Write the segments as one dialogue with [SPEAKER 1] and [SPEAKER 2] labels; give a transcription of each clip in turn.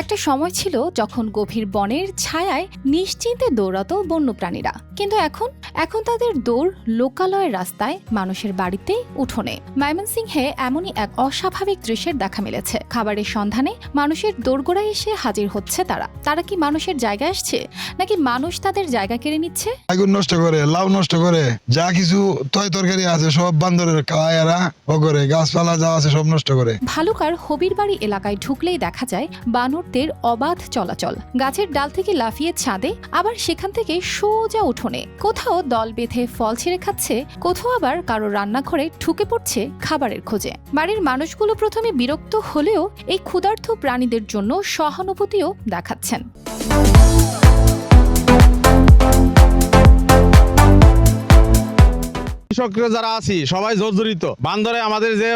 [SPEAKER 1] একটা সময় ছিল যখন গভীর বনের ছায়ায় নিশ্চিন্তে দৌড়াতো বন্যপ্রাণীরা। কিন্তু এখন এখন তাদের দৌড় লোকালয়ের রাস্তায় মানুষের বাড়িতে উঠোনে। ময়মনসিংহে এমনই এক অস্বাভাবিক দৃশ্যের দেখা মিলেছে। খাবারের সন্ধানে মানুষের দোরগোড়ায় এসে হাজির হচ্ছে তারা। তারা কি মানুষের জায়গায় আসছে নাকি মানুষ তাদের জায়গা কেড়ে নিচ্ছে?
[SPEAKER 2] আগুন নষ্ট করে লাউ নষ্ট করে যা কিছু তয় তরকারি আছে সব বান্দরের কায়ারা ও করে গাছপালা যা আছে সব নষ্ট করে।
[SPEAKER 1] ভালুকার হবির বাড়ি এলাকায় ঢুকলেই দেখা যায় বানরদের অবাধ চলাচল। গাছের ডাল থেকে লাফিয়ে ছাদে, আবার সেখান থেকে সোজা উঠোনে। কোথাও দল বেঁধে ফল ছিঁড়ে খাচ্ছে, কোথাও আবার কারও রান্নাঘরে ঠুকে পড়ছে খাবারের খোঁজে। বাড়ির মানুষগুলো প্রথমে বিরক্ত হলেও এই ক্ষুধার্থ প্রাণীদের জন্য সহানুভূতিও দেখাচ্ছেন।
[SPEAKER 3] কৃষকরা যারা আছি, সবাই জর্জরিত। বান্দরে আমাদের যে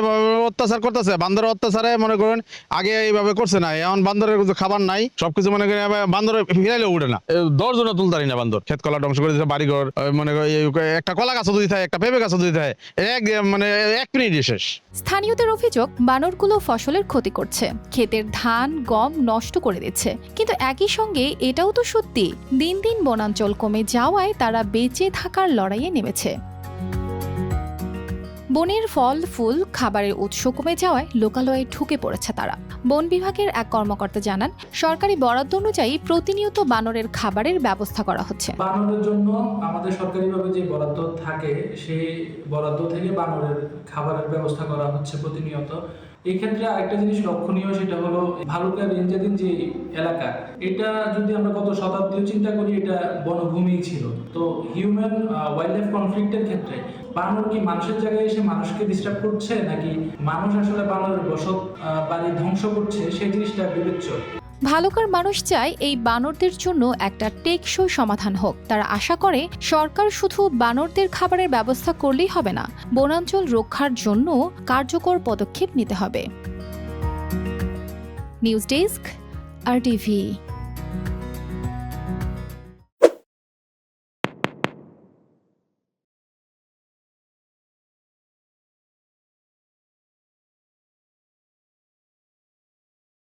[SPEAKER 3] অত্যাচার করতেছে বান্দরের অত্যাচারে মনে করেন আগে এইভাবে করছে না, এখন বান্দরের খাবার নাই, সবকিছু মনে করেন বান্দরে ফিরাইলে উঠে না। দশ জন তুলতারি না বান্দর। ক্ষেত কলা ধ্বংস করে দিচ্ছে বাড়িঘর মনে একটা কলা গাছও দিতে হয় একটা পেঁপে গাছও দিতে হয় এক মানে এক মিনিটে শেষ।
[SPEAKER 1] স্থানীয়দের অভিযোগ, বানরগুলো ফসলের ক্ষতি করছে। ক্ষেতের ধান, গম নষ্ট করে দিচ্ছে। কিন্তু একই সঙ্গে এটাও তো সত্যি, দিন দিন বনাঞ্চল কমে যাওয়ায় তারা বেঁচে থাকার লড়াইয়ে নেমেছে। বনের ফল, ফুল, খাবারের উৎস কমে যাওয়ায় লোকালয়ে ঢুকে পড়েছে তারা। বন বিভাগের এক কর্মকর্তা জানান, সরকারি বরাদ্দ অনুযায়ী প্রতিনিয়ত বানরের খাবারের ব্যবস্থা করা হচ্ছে।
[SPEAKER 4] বানরের জন্য আমাদের সরকারিভাবে যে বরাদ্দ থাকে, সেই বরাদ্দ থেকে বানরের খাবারের ব্যবস্থা করা হচ্ছে প্রতিনিয়ত। এই ক্ষেত্রে আরেকটা জিনিস লক্ষণীয় সেটা হলো ভালুকা রেঞ্জাদিন যে এলাকা, এটা যদি আমরা গত শতাব্দীও চিন্তা করি, এটা বনভূমি ছিল। তো হিউম্যান ওয়াইল্ড লাইফ কনফ্লিক্টের ক্ষেত্রে বানর কি মানুষের জায়গায় এসে মানুষকে ডিস্টার্ব করছে, নাকি মানুষ আসলে বানরের বসত বাড়ি ধ্বংস করছে, সেই জিনিসটা বিবেচ্য?
[SPEAKER 1] ভালুকার মানুষ চায় এই বানরদের জন্য একটা টেকসই সমাধান হোক। তারা আশা করে, সরকার শুধু বানরদের খাবারের ব্যবস্থা করলেই হবে না, বনাঞ্চল রক্ষার জন্য কার্যকর পদক্ষেপ নিতে হবে। নিউজ ডেস্ক, আর টিভি